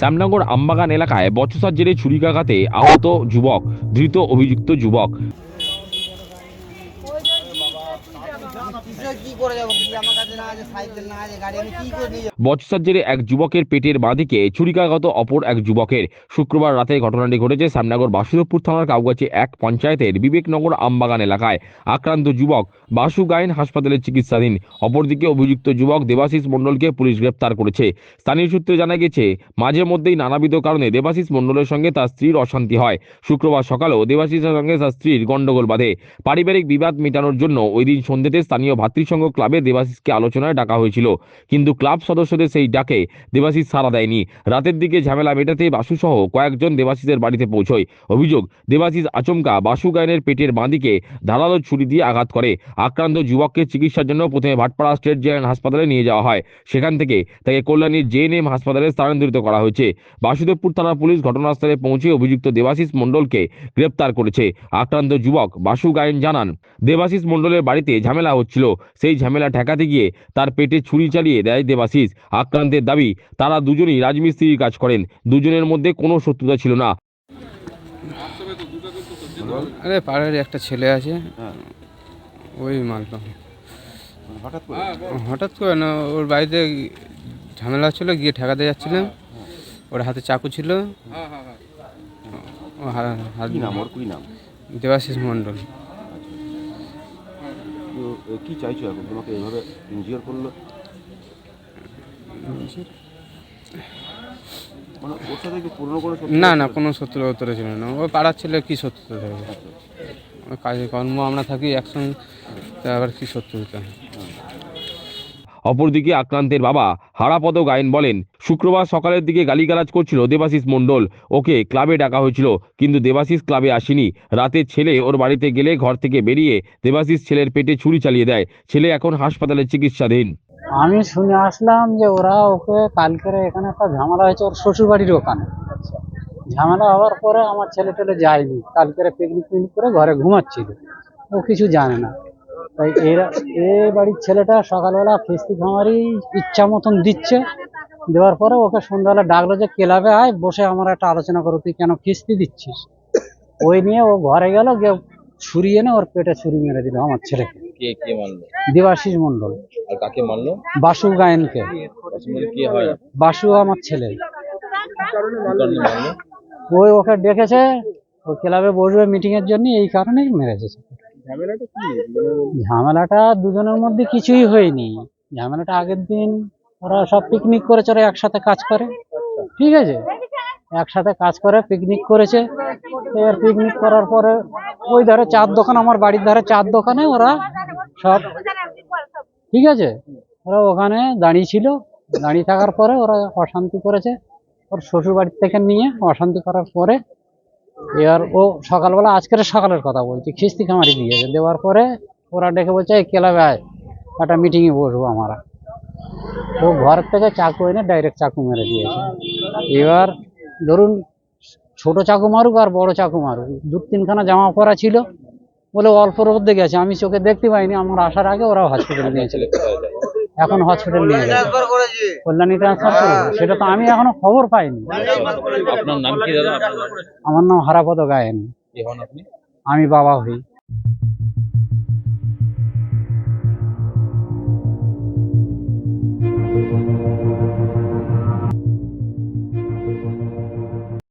শ্যামনগর আমবাগান এলাকায় বচসার জেরে ছুরিকাঘাতে আহত যুবক ধৃত অভিযুক্ত যুবক কিসে কি করে এক যুবকের পেটের বাঁদিকে ছুরিকাঘাত অপর এক যুবকের। শুক্রবার রাতে ঘটনাটি ঘটেছে শ্যামনগর বাসুদেবপুর থানার কাউগাছি এক পঞ্চায়েতের বিবেকনগর আমবাগান এলাকায়। আক্রান্ত যুবক বাসু গায়েন হাসপাতালে চিকিৎসাধীন। অপরদিকে অভিযুক্ত যুবক দেবাশিস মণ্ডলকে পুলিশ গ্রেপ্তার করেছে। স্থানীয় সূত্রে জানা গেছে, মাঝে মধ্যেই নানাবিধ কারণে দেবাশিস মণ্ডলের সঙ্গে তার স্ত্রীর অশান্তি হয়। শুক্রবার সকালেও দেবাশিসের সঙ্গে তার স্ত্রীর গণ্ডগোল বাঁধে। পারিবারিক বিবাদ মেটানোর জন্য ওই দিন সন্ধ্যেতে স্থানীয় ভাতৃসংঘ ক্লাবে দেবাশিসকে আলোচনায় ডাকা হয়েছিল। কিন্তু ক্লাব সদস্যদের সেই ডাকে দেবাশিস সাড়া দেয়নি। রাতের দিকে ঝামেলা মেটাতে বাসুসহ কয়েকজন দেবাশিসের বাড়িতে পৌঁছয়। অভিযোগ, দেবাশিস আচমকা বাসু গায়নের পেটের বাঁদিকে ধারালো ছুরি দিয়ে আঘাত করে। আক্রান্ত যুবককে চিকিৎসার জন্য প্রথমে ভাটপাড়া স্টেট জেনারেল হাসপাতালে নিয়ে যাওয়া হয়। সেখান থেকে তাকে কল্যাণীর জেএনএম হাসপাতালে স্থানান্তরিত করা হয়েছে। বাসুদেবপুর থানার পুলিশ ঘটনাস্থলে পৌঁছে অভিযুক্ত দেবাশিস মণ্ডলকে গ্রেপ্তার করেছে। আক্রান্ত যুবক বাসু গায়েন জানান, দেবাশিস মণ্ডলের বাড়িতে ঝামেলা হচ্ছিল। সেই ঝামেলা ঠেকাতে গিয়ে তার পেটে ছুরি চালিয়ে দেয় দেবাশিস। আক্রান্তের দাবি তারা দুজনই রাজমিস্ত্রির কাজ করেন। দুজনের মধ্যে কোনো শত্রুতা ছিল না। আরে পাড়ার একটা ছেলে আছে। ওই মালটা। হঠাৎ করে? হঠাৎ করে না ওর বাড়িতে ঝামেলা ছিল গিয়ে ঠেকাতে যাচ্ছিলাম। ওর হাতে চাকু ছিল। ও হা- হাত কি নাম ওর? কি নাম? দেবাশিস মণ্ডল। কি চাইছো এখন? তোমাকে এইভাবে ইনজিওর করল? মানে ওর সাথে কি পুরনো কোনো না না কোনো শত্রু উত্তরে ছিল না। ও পাড়ার ছেলে কী শত্রুতা থাকবে কাজে কর্ম আমরা থাকি একসঙ্গে আবার কী শত্রুতা? অপরদিকে আক্রান্তের বাবা হারাপদ গায়েন বলেন, শুক্রবার সকালের দিকে গালিগালাজ করছিল দেবাশিস মণ্ডল। ওকে ক্লাবে ডাকা হয়েছিল, কিন্তু দেবাশিস ক্লাবে আসেনি। রাতে ছেলে ওর বাড়িতে গেলে ঘর থেকে বেরিয়ে দেবাশিস ছেলের পেটে ছুরি চালিয়ে দেয়। ছেলে এখন হাসপাতালে চিকিৎসাধীন। আমি শুনে আসলাম যে ওরা ওকে কালকের এখানে একটা ঝামেলা হয়েছে, ওর শ্বশুর বাড়ির ওখানে। ঝামেলা হওয়ার পরে আমার ছেলে টেলে যায়নি। কালকের পিকনিক পিকনিক করে ঘরে ঘুমাচ্ছিল। ও কিছু জানে না। তাই এরা এ বাড়ির ছেলেটা সকালবেলা ফিস্তি খামারি ইচ্ছা মতন দিচ্ছে। দেওয়ার পরে ওকে সন্ধ্যাবেলা ডাকলো যে ক্লাবে আয় বসে আমরা একটা আলোচনা করো তুই কেন কিস্তি দিচ্ছিস? ওই নিয়ে ও ঘরে গেল গিয়ে ছুরি এনে ওর পেটে ছুরি মেরে দিল আমার ছেলেকে। কে কে মানলো দেবাশিস মণ্ডল। আর কাকে মানলো বাসু গায়েনকে। কি হয়? বাসু আমার ছেলে। ওই ওকে ডেকেছে ও ক্লাবে বসবে মিটিং এর জন্য এই কারণেই মেরেছে। ঝামেলাটা দুজনের মধ্যে কিছুই হয়নি। ঝামেলাটা আগের দিন ওরা সব পিকনিক করেছে, ওরা একসাথে কাজ করে। ঠিক আছে? একসাথে কাজ করে পিকনিক করেছে। এবার পিকনিক করার পরে ওই ধারে চার দোকান, আমার বাড়ির ধারে চার দোকানে ওরা সব ঠিক আছে? ওরা ওখানে দাঁড়িয়ে ছিল। দাঁড়িয়ে থাকার পরে ওরা অশান্তি করেছে। ওর শ্বশুর বাড়ির থেকে নিয়ে অশান্তি করার পরে এবার ও সকালবেলা, আজকের সকালের কথা বলছি, খিস্তি খামারি দিয়েছে দেওয়ার পরে ওরা ডেকে বলছে, এই ক্লাবে আয় একটা মিটিংয়ে বসবো আমরা। ও ঘর থেকে চাকু এনে ডাইরেক্ট চাকু মেরে দিয়েছে। এবার ধরুন, ছোট চাকু মারুক আর বড় চাকু মারুক, দু তিনখানা জামা পরা ছিল। বলে অল্প রোদ্দে গেছে, আমি চোখে দেখতে পাইনি, আমার আসার আগে ওরা হসপিটালে নিয়েছিল এখন হসপিটাল নিয়ে গেছে। কল্যাণী ট্রান্সফার করব সেটা তো আমি এখনও খবর পাইনি। আপনার নাম কি দাদা? আপনার নাম আমার নাম হারাপদ গায়েন। কি হন আপনি? আমি বাবা হই।